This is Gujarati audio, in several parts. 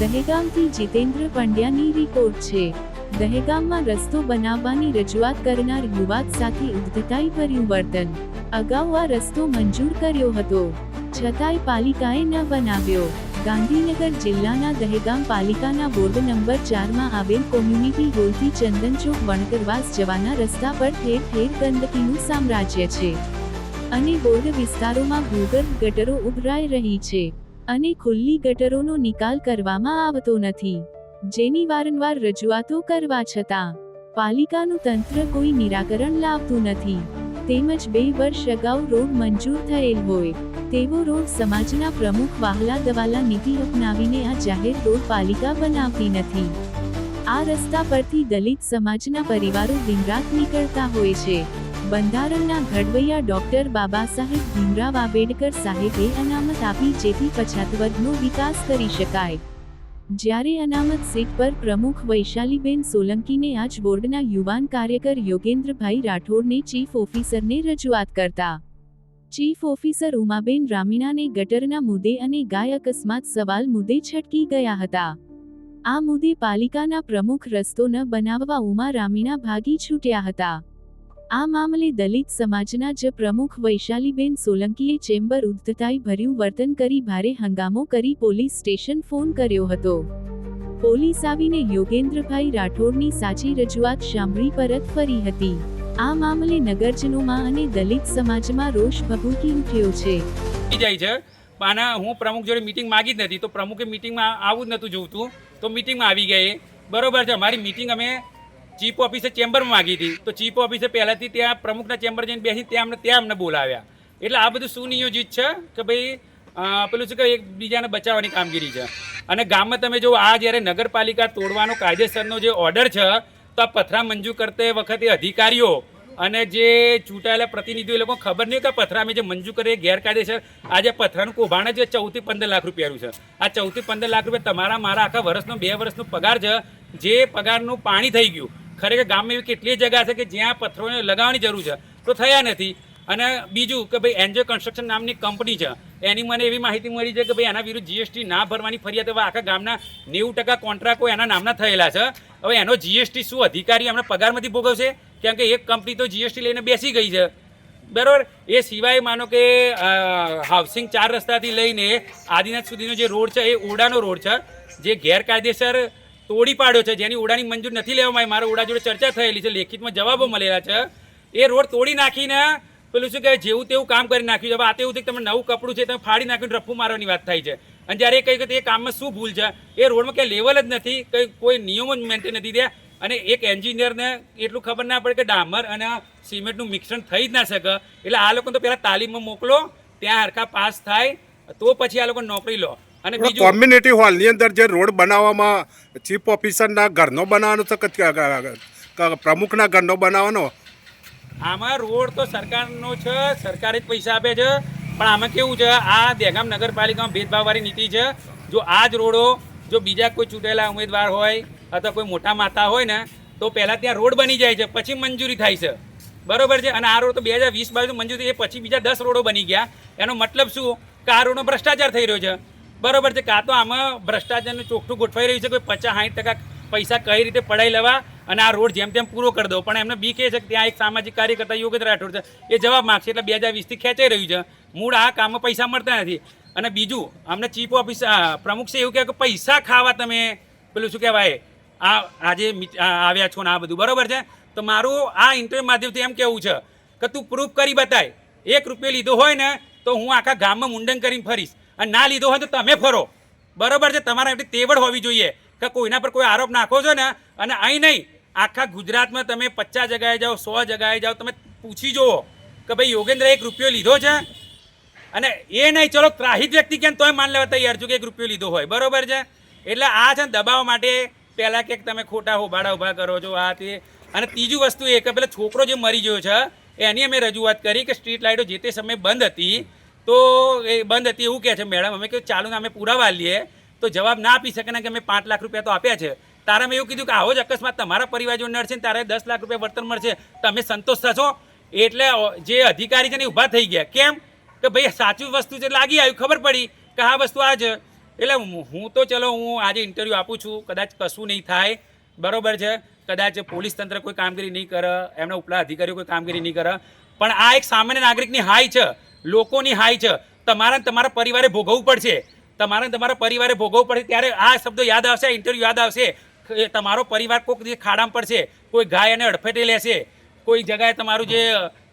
દહેગામથી જીતેન્દ્ર પંડ્યાની રિપોર્ટ છે. દહેગામમાં રસ્તો બનાવવાની રજૂઆત કરનાર યુવાત સાથે ઉદ્ધતાઈ ભર્યું વર્તન અગાઉ આ રસ્તો મંજૂર કર્યો હતો. છતાંય પાલિકાએ ન બનાવ્યો. ગાંધીનગર જિલ્લાના દહેગામ પાલિકાના બોર્ડ નંબર ચારમાં આવેલ કોમ્યુનિટી હોલથી ચંદનચોક વણકરવાસ જવાના રસ્તા પર ઠેર ઠેર ગંદકીનું સામ્રાજ્ય છે. અને બોર્ડ વિસ્તારોમાં ભૂગર્ભ ગટરો ઉભરાઈ રહી છે. અને ખુલ્લી ગટરોનો નિકાલ કરવામાં આવતો નથી. જેની વારંવાર રજૂઆતો કરવા છતાં, પાલિકાનું તંત્ર કોઈ નિરાકરણ લાવતું નથી. તેમજ બે વર્ષ અગાઉ રોડ મંજૂર થયેલ હોય, તેવો રોડ સમાજના પ્રમુખ વાહલા દવાલા નીતિ અપનાવીને આ જાહેર રોડ પાલિકા બનાવતી નથી. આ રસ્તા પરથી દલિત સમાજના પરિવારો દિનરાત નીકળતા હોય છે. બંધારણના ઘડવૈયા ડોક્ટર બાબા સાહેબ ભીમરાવ આંબેડકર સાહેબે અનામત આપી જેથી પછાત વર્ગનો વિકાસ કરી શકાય. જ્યારે અનામત સીટ પર પ્રમુખ વૈશાલીબેન સોલંકીને આજ બોર્ડના યુવાન કાર્યકર યોગેન્દ્રભાઈ રાઠોડને ચીફ ઓફિસરને રજૂઆત કરતા. ચીફ ઓફિસર ઉમાબેન રામીણાને ગટરના મુદ્દે અને ગાય અકસ્માત સવાલ મુદ્દે છટકી ગયા હતા. આ મુદ્દે પાલિકાના પ્રમુખ રસ્તો ન બનાવવા ઉમા રામીણા ભાગી છૂટ્યા હતા. આ મામલે દલિત સમાજના જ પ્રમુખ વૈશાલીબેન સોલંકીએ ચેમ્બર ઉદ્ધતાઈ ભર્યું વર્તન કરી ભારે હંગામો કરી પોલીસ સ્ટેશન ફોન કર્યો હતો. પોલીસ આવીને યોગેન્દ્રભાઈ રાઠોડની સાચી રજૂઆત સાંભળી પરત ફરી હતી. આ મામલે નગરજનોમાં અને દલિત સમાજમાં રોષ ભભૂકી ઉઠ્યો છે. જાય છે. આના હું પ્રમુખ જોડે મિટિંગ માગી જ નથી, તો પ્રમુખે મિટિંગમાં આવું જ નહોતું જોવતું તો મિટિંગમાં આવી ગયા. બરોબર છે, અમારી મિટિંગ અમે ચીફ ઓફિસે ચેમ્બરમાં માગી હતી. તો ચીફ ઓફિસે પહેલાંથી ત્યાં પ્રમુખના ચેમ્બર જઈને બેસી ત્યાં અમને ત્યાં અમને બોલાવ્યા. એટલે આ બધું સુનિયોજિત છે કે ભાઈ પેલું શું કે એકબીજાને બચાવવાની કામગીરી છે. અને ગામમાં તમે જો આ જ્યારે નગરપાલિકા તોડવાનો કાયદેસરનો જે ઓર્ડર છે, તો આ પથરા મંજૂર કરતે વખતે અધિકારીઓ અને જે ચૂંટાયેલા પ્રતિનિધિઓ, એ લોકો ખબર નહીં કે પથરામાં જે મંજૂર કરીએ ગેરકાયદેસર. આજે પથરાનું કૌભાંડ જ ચૌદથી પંદર લાખ રૂપિયાનું છે. આ ચૌદથી પંદર લાખ રૂપિયા તમારા, મારા આખા વર્ષનો, બે વર્ષનો પગાર છે, જે પગારનું પાણી થઈ ગયું. ખરેખર ગામમાં એવી કેટલી જગ્યા છે કે જ્યાં પથ્થરોને લગાવવાની જરૂર છે? તો થયા નથી. અને બીજું કે ભાઈ એનજીઓ કન્સ્ટ્રક્શન નામની કંપની છે. એની મને એવી માહિતી મળી છે કે ભાઈ એના વિરુદ્ધ જીએસટી ના ભરવાની ફરિયાદ હવે આખા ગામના નેવું ટકા કોન્ટ્રાક્ટો એના નામના થયેલા છે. હવે એનો જીએસટી શું અધિકારી એમના પગારમાંથી ભોગવશે? કેમ કે એક કંપની તો જીએસટી લઈને બેસી ગઈ છે. બરાબર? એ સિવાય માનો કે હાઉસિંગ ચાર રસ્તાથી લઈને આદિનાથ સુધીનો જે રોડ છે, એ ઓડાનો રોડ છે, જે ગેરકાયદેસર તોડી પાડ્યો છે. જેની ઓડાની મંજૂર નથી લેવામાં આવી. મારા ઓડા જોડે ચર્ચા થયેલી છે. લેખિતમાં જવાબો મળેલા છે. એ રોડ તોડી નાખીને પેલું શું કહેવાય જેવું તેવું કામ કરી નાખ્યું છે. હવે આ તેવું કે તમે નવું કપડું છે તમે ફાડી નાખ્યું રફુ મારવાની વાત થાય છે. અને જ્યારે એ કહ્યું કે એ કામમાં શું ભૂલ છે, એ રોડમાં ક્યાંય લેવલ જ નથી, કંઈ કોઈ નિયમો જ મેન્ટેન નથી થયા અને એક એન્જિનિયરને એટલું ખબર ના પડે કે ડામર અને સિમેન્ટનું મિક્સણ થઈ જ ના શકે. એટલે આ લોકોને તો પહેલાં તાલીમમાં મોકલો, ત્યાં હરખા પાસ થાય, તો પછી આ લોકો નોકરી લો. અને કોમ્યુનિટી હોલની અંદર જે રોડ બનાવવામાં ચીફ ઓફિસરના ઘરનો બનાવવાનો તો પ્રમુખના ઘરનો બનાવવાનો. આમાં રોડ તો સરકારનો છે સરકારે જ પૈસા આપે છે પણ આમાં કેવું છે આ દહેગામ નગરપાલિકામાં ભેદભાવવાળી નીતિ છે. જો આ જ રોડો જો બીજા કોઈ ચૂંટેલા ઉમેદવાર હોય અથવા કોઈ મોટા માતા હોય ને તો પહેલાં ત્યાં રોડ બની જાય છે પછી મંજૂરી થાય છે. બરોબર છે? અને આ રોડ તો બે હજાર વીસ બાજુ મંજૂરી એ પછી બીજા દસ રોડો બની ગયા. એનો મતલબ શું? કે આ રોડનો ભ્રષ્ટાચાર થઈ રહ્યો છે. બરોબર છે કાં તો આમાં ભ્રષ્ટાચારનું ચોખ્ઠું ગોઠવાઈ રહ્યું છે કે પચાસ સાઠ ટકા પૈસા કઈ રીતે પડાઈ લેવા અને આ રોડ જેમ તેમ પૂરો કરી દો. પણ એમને બી કહે છે કે ત્યાં એક સામાજિક કાર્યકર્તા યોગેશ રાઠોડ છે. એ જવાબ માગશે એટલે બે હજાર વીસથી ખેંચાઈ રહ્યું છે. મૂળ આ કામમાં પૈસા મળતા નથી. અને બીજું, અમને ચીફ ઓફિસ પ્રમુખ છે એવું કહે કે પૈસા ખાવા તમે પેલું શું કહેવાય, આ, આજે આવ્યા છો ને આ બધું. બરોબર છે? તો મારું આ ઇન્ટરવ્યુ માધ્યમથી એમ કેવું છે કે તું પ્રૂફ કરી બતાય. એક રૂપિયો લીધો હોય ને તો હું આખા ગામમાં મુંડન કરીને ફરીશ. અને ના લીધો હોય તો તમે ફરો. બરોબર છે? તમારા એટલી તેવડ હોવી જોઈએ કે કોઈના પર કોઈ આરોપ નાખો છો ને, અને અહીં નહીં, આખા ગુજરાતમાં તમે પચાસ જગાએ જાઓ, સો જગાએ જાઓ, તમે પૂછી જુઓ કે ભાઈ યોગેન્દ્ર એક રૂપિયો લીધો છે? અને એ નહીં, ચલો ત્રાહિત વ્યક્તિ કેમ તોય માન લેવા તૈયાર છું કે એક રૂપિયો લીધો હોય. બરોબર છે? એટલે આ છે ને દબાવવા માટે પહેલાં કે તમે ખોટા હોબાળા ઊભા કરો છો, આ તે. અને ત્રીજું વસ્તુ એ કે પેલા છોકરો જે મરી ગયો છે, એની અમે રજૂઆત કરી કે સ્ટ્રીટ લાઇટો જે તે સમયે બંધ હતી તો એ બંધ હતી, એવું કહે છે મેડમ, અમે કહ્યું, ચાલો ને અમે પુરાવા લઈએ. તો જવાબ ના આપી શકે ને કે અમે પાંચ લાખ રૂપિયા તો આપ્યા છે. તારા મેં એવું કીધું કે આવો જ અકસ્માત, તમારા પરિવારજો નડશે ને તારે દસ લાખ રૂપિયા વર્તન મળશે. તમે સંતોષ થશો. એટલે જે અધિકારી છે ને ઊભા થઈ ગયા. કેમ? કે ભાઈ સાચું વસ્તુ છે, લાગી આવ્યું, ખબર પડી કે આ વસ્તુ આ છે એટલે હું તો, ચલો, હું આજે ઇન્ટરવ્યૂ આપું છું. કદાચ કશું નહીં થાય. બરોબર છે. કદાચ પોલીસ તંત્ર કોઈ કામગીરી નહીં કરે. એમના ઉપલા અધિકારીઓ કોઈ કામગીરી નહીં કરે. પણ આ એક સામાન્ય નાગરિકની હાય છે. લોકોની હાય છે. તમારે તમારા પરિવારે ભોગવવું પડશે. તમારે તમારા પરિવારે ભોગવવું પડશે ત્યારે આ શબ્દો યાદ આવશે ઇન્ટરવ્યૂ યાદ આવશે. એ તમારો પરિવાર કોઈક જે ખાડામાં પડશે. કોઈ ગાય અને અડફેટે લેશે. કોઈ જગાએ તમારું જે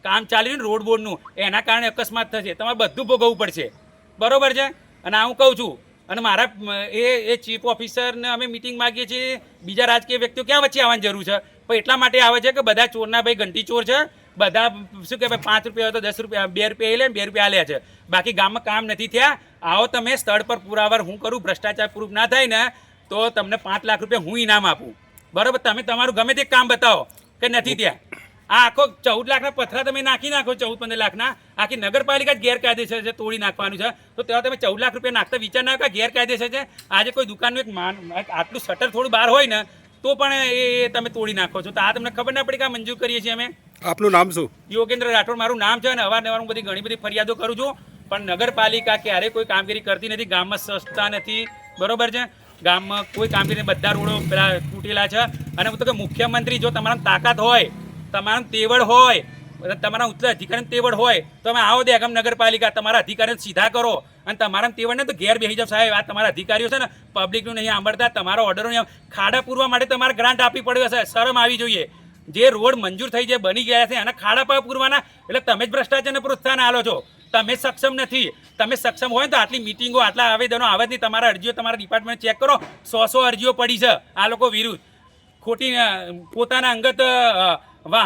કામ ચાલી રહ્યું રોડ બોર્ડનું એના કારણે અકસ્માત થશે. તમારે બધું ભોગવવું પડશે. બરોબર છે? અને આ હું કહું છું, અને મારા એ એ ચીફ ઓફિસરને અમે મિટિંગ માગીએ છીએ. બીજા રાજકીય વ્યક્તિઓ ક્યાં વચ્ચે આવવાની જરૂર છે? પણ એટલા માટે આવે છે કે બધા ચોરના ભાઈ ઘંટી ચોર છે. બધા શું કે ભાઈ પાંચ રૂપિયા હોય તો દસ રૂપિયા, બે રૂપિયા એ લે બે રૂપિયા લે છે. બાકી ગામમાં કામ નથી થયા. આવો તમે સ્થળ પર પુરાવાર હું કરું, ભ્રષ્ટાચાર પ્રૂફ ના થાય ને, તો તમને પાંચ લાખ રૂપિયા હું ઇનામ આપું. બરોબર? તમે તમારું ગમે તે કામ બતાવો કે નથી ત્યાં આ આખો ચૌદ લાખના પથરા તમે નાખી નાખો, ચૌદ પંદર લાખના. આખી નગરપાલિકા જ ગેરકાયદેસર છે, તોડી નાખવાનું છે. તો ત્યાં તમે ચૌદ લાખ રૂપિયા નાખતા વિચાર ના કે ગેરકાયદેસર છે. આજે કોઈ દુકાનનું એક માન આટલું શટર થોડું બહાર હોય ને, તો પણ એ તમે તોડી નાખો છો. તો આ તમને ખબર ના પડી કે મંજૂર કરીએ છીએ અમે? આપનું નામ શું? યોગેન્દ્ર રાઠોડ, મારું નામ છે અને અવારનવાર હું બધી ઘણી બધી ફરિયાદો કરું છું. પણ નગરપાલિકા ક્યારેય કોઈ કામગીરી કરતી નથી. ગામમાં સસ્તા નથી. બરોબર છે? ગામમાં કોઈ કામગીરી. બધા રોડો પેલા તૂટેલા છે. અને હું તો કે મુખ્યમંત્રી જો તમારા તાકાત હોય તમારા તેવડ હોય તમારા ઉચ્ચ અધિકારીને તેવડ હોય, તો તમે આવો દે ગામ નગરપાલિકા તમારા અધિકારીને સીધા કરો. અને તમારા તેવડ ને તો ઘેર બેસી જાવ સાહેબ, આ તમારા અધિકારીઓ છે ને પબ્લિકનું નહીં સાંભળતા. તમારો ઓર્ડરો ખાડા પૂરવા માટે તમારે ગ્રાન્ટ આપવી પડે છે. શરમ આવી જોઈએ. જે રોડ મંજૂર થઈ જાય બની ગયા છે, એના ખાડા પાવા પૂરવાના. એટલે તમે જ ભ્રષ્ટાચારને પ્રોત્સાહન આલો છો. તમે સક્ષમ નથી. તમે સક્ષમ હોય તો આટલી મિટિંગો આટલા આવેદનો આવે જ નહીં. તમારા અરજીઓ તમારા ડિપાર્ટમેન્ટ ચેક કરો. સો સો અરજીઓ પડી છે આ લોકો વિરુદ્ધ. ખોટી પોતાના અંગત વાહ.